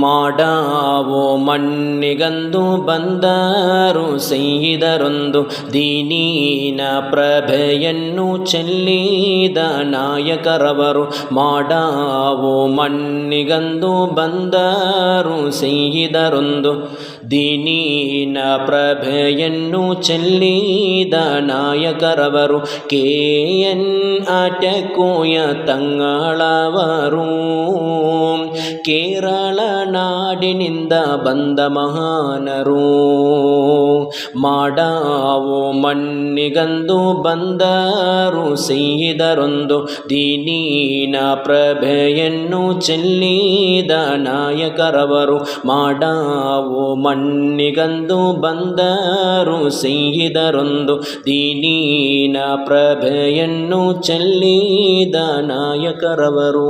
ಮಾಡಾವೋ ಮಣ್ಣಿಗಂದು ಬಂದರು ಸೈದರೊಂದು ದೀನೀನ ಪ್ರಭೆಯನ್ನು ಚೆಲ್ಲಿದ ನಾಯಕರವರು ಮಾಡಾವೋ ಮಣ್ಣಿಗಂದು ಬಂದರು ಸೈದರೊಂದು ದೀನೀನ ಪ್ರಭೆಯನ್ನು ಚೆಲ್ಲಿದ ನಾಯಕರವರು ಕೆ ಎನ್ ಅಟಕೋಯ ತಂಗಳವರು ಕೇರಳ ನಾಡಿನಿಂದ ಬಂದ ಮಹಾನರು. ಮಾಡಾವೋ ಮಣ್ಣಿಗಂದು ಬಂದರು ಸೀದರೊಂದು ದೀನೀನ ಪ್ರಭೆಯನ್ನು ಚೆಲ್ಲಿದ ನಾಯಕರವರು. ಮಾಡಾವೋ ಮಣ್ಣಿಗಂದು ಬಂದರು ಸೀದರೊಂದು ದೀನೀನ ಪ್ರಭೆಯನ್ನು ಚೆಲ್ಲಿದ ನಾಯಕರವರು.